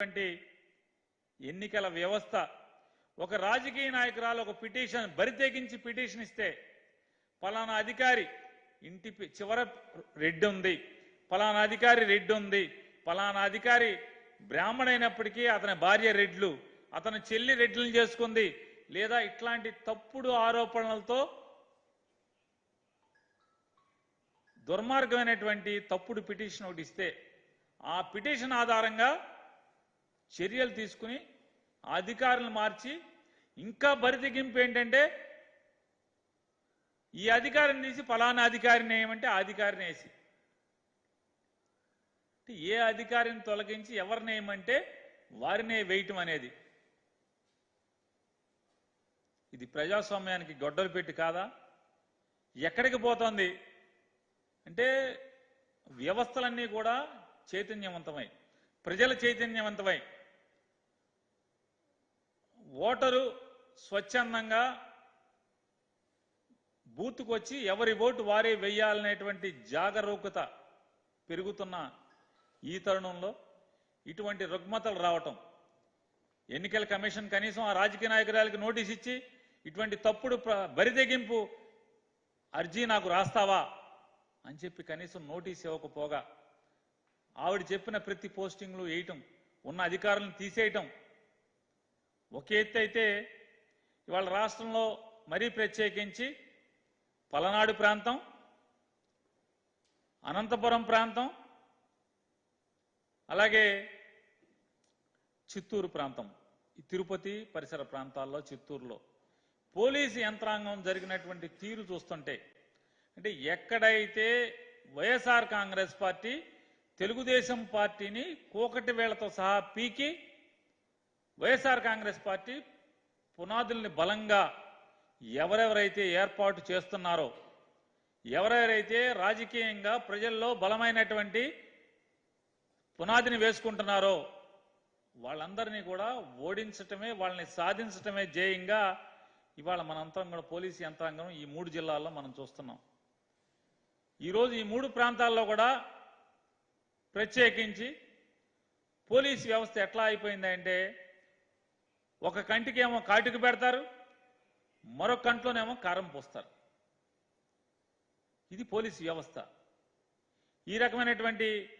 ఉన్నటువంటి ఎన్నికల వ్యవస్థ ఒక రాజకీయ నాయకురాలు ఒక పిటిషన్ బరితెగించి పిటిషన్ ఇస్తే పలానా అధికారి ఇంటి చివర రెడ్డి ఉంది పలానా అధికారి రెడ్డి ఉంది పలానా అధికారి బ్రాహ్మణైనప్పటికీ అతని భార్య రెడ్లు అతని చెల్లి రెడ్లను చేసుకుంది లేదా ఇట్లాంటి తప్పుడు ఆరోపణలతో దుర్మార్గమైనటువంటి తప్పుడు పిటిషన్ ఒకటి ఇస్తే ఆ పిటిషన్ ఆధారంగా చర్యలు తీసుకుని అధికారులు మార్చి ఇంకా బరితెగింపు ఏంటంటే ఈ అధికారిని తీసి ఫలానా అధికారిని వేయమంటే ఆ అధికారిని వేసి. అంటే ఏ అధికారిని తొలగించి ఎవరిని వేయమంటే వారినే వేయటం అనేది. ఇది ప్రజాస్వామ్యానికి గొడ్డలు పెట్టి కాదా? ఎక్కడికి పోతోంది? అంటే వ్యవస్థలన్నీ కూడా చైతన్యవంతమై ప్రజల చైతన్యవంతమై ఓటరు స్వచ్ఛందంగా బూత్కు వచ్చి ఎవరి ఓటు వారే వెయ్యాలనేటువంటి జాగరూకత పెరుగుతున్న ఈ తరుణంలో ఇటువంటి రుగ్మతలు రావటం ఎన్నికల కమిషన్ కనీసం ఆ రాజకీయ నాయకురాలకి నోటీస్ ఇచ్చి ఇటువంటి తప్పుడు బరిదెగింపు అర్జీ నాకు రాస్తావా అని చెప్పి కనీసం నోటీస్ ఇవ్వకపోగా ఆవిడ చెప్పిన ప్రతి పోస్టింగ్లు వేయటం ఉన్న అధికారులను తీసేయటం ఒక ఎత్తు అయితే ఇవాళ రాష్ట్రంలో మరీ ప్రత్యేకించి పలనాడు ప్రాంతం అనంతపురం ప్రాంతం అలాగే చిత్తూరు ప్రాంతం ఈ తిరుపతి పరిసర ప్రాంతాల్లో చిత్తూరులో పోలీసు యంత్రాంగం జరిగినటువంటి తీరు చూస్తుంటే అంటే ఎక్కడైతే వైఎస్ఆర్ కాంగ్రెస్ పార్టీ తెలుగుదేశం పార్టీని కోకటి వేళతో సహా పీకి వైఎస్ఆర్ కాంగ్రెస్ పార్టీ పునాదుల్ని బలంగా ఎవరెవరైతే ఏర్పాటు చేస్తున్నారో ఎవరెవరైతే రాజకీయంగా ప్రజల్లో బలమైనటువంటి పునాదిని వేసుకుంటున్నారో వాళ్ళందరినీ కూడా ఓడించటమే వాళ్ళని సాధించటమే ధ్యేయంగా ఇవాళ మనంతా కూడా పోలీసు యంత్రాంగం ఈ మూడు జిల్లాల్లో మనం చూస్తున్నాం. ఈరోజు ఈ మూడు ప్రాంతాల్లో కూడా ప్రత్యేకించి పోలీస్ వ్యవస్థ ఎట్లా అయిపోయిందంటే ఒక కంటికి ఏమో కాటుకు పెడతారు మరొక కంట్లోనేమో కారం పోస్తారు. ఇది పోలీస్ వ్యవస్థ. ఈ రకమైనటువంటి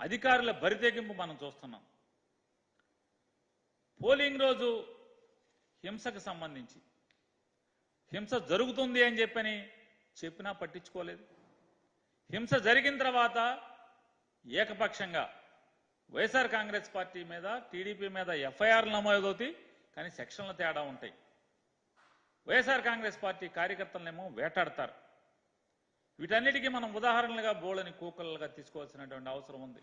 అధికారుల బరితెగింపు మనం చూస్తున్నాం. పోలింగ్ రోజు హింసకు సంబంధించి హింస జరుగుతుంది అని చెప్పని చెప్పినా పట్టించుకోలేదు. హింస జరిగిన తర్వాత ఏకపక్షంగా వైఎస్ఆర్ కాంగ్రెస్ పార్టీ మీద టీడీపీ మీద ఎఫ్ఐఆర్లు నమోదవుతాయి కానీ సెక్షన్ల తేడా ఉంటాయి. వైఎస్ఆర్ కాంగ్రెస్ పార్టీ కార్యకర్తలనేమో వేటాడతారు. వీటన్నిటికీ మనం ఉదాహరణలుగా బోళని కూకలుగా తీసుకోవాల్సినటువంటి అవసరం ఉంది.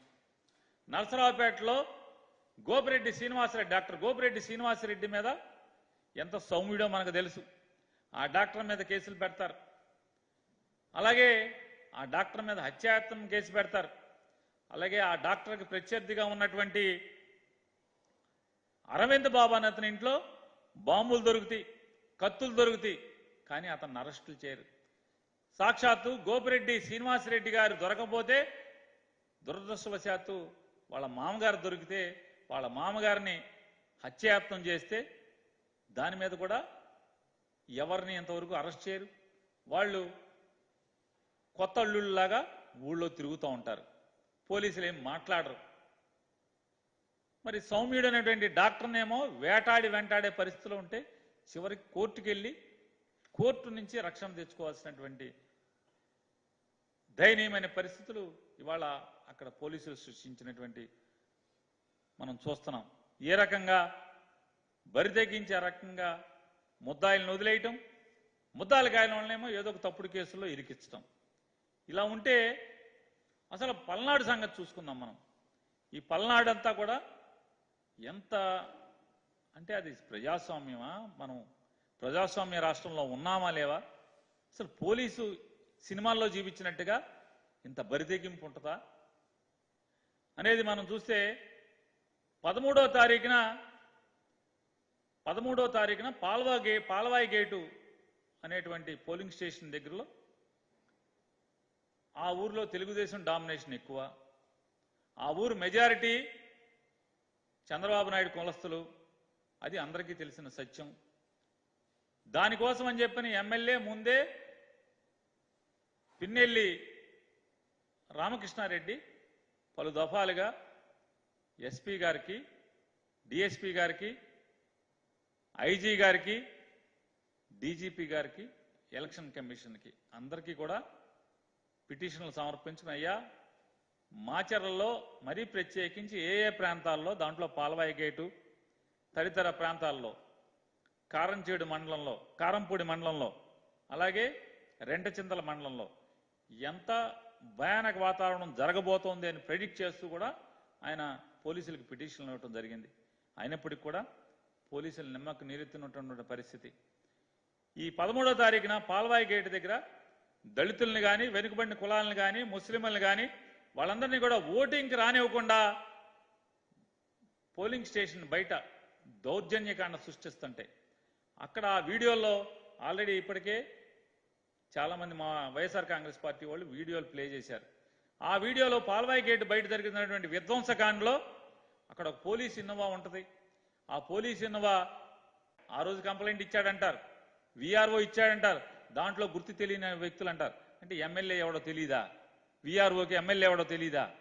నరసరావుపేటలో గోపిరెడ్డి శ్రీనివాసరెడ్డి డాక్టర్ గోపిరెడ్డి శ్రీనివాసరెడ్డి మీద ఎంత సౌమ్యుడో మనకు తెలుసు. ఆ డాక్టర్ మీద కేసులు పెడతారు. అలాగే ఆ డాక్టర్ మీద హత్యాయత్నం కేసు పెడతారు. అలాగే ఆ డాక్టర్కి ప్రత్యర్థిగా ఉన్నటువంటి అరవింద్ బాబు అతని ఇంట్లో బాంబులు దొరుకుతాయి కత్తులు దొరుకుతాయి కానీ అతన్ని అరెస్టులు చేయరు. సాక్షాత్తు గోపిరెడ్డి శ్రీనివాసరెడ్డి గారు దొరకపోతే దురదృష్టవశాత్తు వాళ్ళ మామగారు దొరికితే వాళ్ళ మామగారిని హత్యాయత్నం చేస్తే దాని మీద కూడా ఎవరిని ఇంతవరకు అరెస్ట్ చేయరు. వాళ్ళు కొత్త అల్లుళ్ళలాగా ఊళ్ళో తిరుగుతూ ఉంటారు. పోలీసులు ఏం మాట్లాడరు. మరి సౌమ్యుడు అనేటువంటి డాక్టర్నేమో వేటాడి వెంటాడే పరిస్థితిలో ఉంటే చివరికి కోర్టుకు వెళ్ళి కోర్టు నుంచి రక్షణ తెచ్చుకోవాల్సినటువంటి దయనీయమైన పరిస్థితులు ఇవాళ అక్కడ పోలీసులు సృష్టించినటువంటి మనం చూస్తున్నాం. ఏ రకంగా బరితెగించే రకంగా ముద్దాయిలను వదిలేయటం ముద్దాయిలు కాయల ఏదో ఒక తప్పుడు కేసుల్లో ఇరికించటం. ఇలా ఉంటే అసలు పల్నాడు సంగతి చూసుకుందాం మనం. ఈ పల్నాడు అంతా కూడా ఎంత అంటే అది ప్రజాస్వామ్యమా? మనం ప్రజాస్వామ్య రాష్ట్రంలో ఉన్నామా లేవా? అసలు పోలీసు సినిమాల్లో చూపించినట్టుగా ఇంత బరితెగింపు ఉంటుందా? అనేది మనం చూస్తే పదమూడో తారీఖున పదమూడో తారీఖున పాల్వా గే పాల్వాయి గేటు అనేటువంటి పోలింగ్ స్టేషన్ దగ్గరలో ఆ ఊర్లో తెలుగుదేశం డామినేషన్ ఎక్కువ. ఆ ఊరు మెజారిటీ చంద్రబాబు నాయుడు కులస్తులు. అది అందరికీ తెలిసిన సత్యం. దానికోసం అని చెప్పిన ఎమ్మెల్యే ముందే పిన్నెల్లి రామకృష్ణారెడ్డి పలు దఫాలుగా ఎస్పీ గారికి డిఎస్పీ గారికి ఐజీ గారికి డీజీపీ గారికి ఎలక్షన్ కమిషన్కి అందరికీ కూడా పిటిషన్లు సమర్పించిన అయ్యా మాచర్లలో మరీ ప్రత్యేకించి ఏ ఏ ప్రాంతాల్లో దాంట్లో పాలవాయి గేటు తదితర ప్రాంతాల్లో కారంచేడు మండలంలో కారంపూడి మండలంలో అలాగే రెంటచింతల మండలంలో ఎంత భయానక వాతావరణం జరగబోతోంది అని ప్రెడిక్ట్ చేస్తూ కూడా ఆయన పోలీసులకు పిటిషన్లు ఇవ్వటం జరిగింది. అయినప్పటికీ కూడా పోలీసులు నిమ్మకు నీరెత్తినటువంటి పరిస్థితి. ఈ పదమూడో తారీఖున పాల్వాయి గేట్ దగ్గర దళితుల్ని కానీ వెనుకబడిన కులాలను కానీ ముస్లింలను కానీ వాళ్ళందరినీ కూడా ఓటింగ్కి రానివ్వకుండా పోలింగ్ స్టేషన్ బయట దౌర్జన్యకాండ సృష్టిస్తుంటే అక్కడ ఆ వీడియోలో ఆల్రెడీ ఇప్పటికే చాలామంది మా వైఎస్ఆర్ కాంగ్రెస్ పార్టీ వాళ్ళు వీడియోలు ప్లే చేశారు. ఆ వీడియోలో పాల్వాయి గేట్ బయట జరిగినటువంటి విధ్వంసకాండలో అక్కడ ఒక పోలీస్ ఇన్నోవా ఉంటుంది. ఆ పోలీస్ ఇన్నోవా ఆ రోజు కంప్లైంట్ ఇచ్చాడంటారు. విఆర్ఓ ఇచ్చాడంటారు. దాంట్లో గుర్తు తెలియని వ్యక్తులు అంటారు. అంటే ఎమ్మెల్యే ఎవడో తెలీదా? విఆర్ఓకి ఎమ్మెల్యే ఎవడో తెలీదా?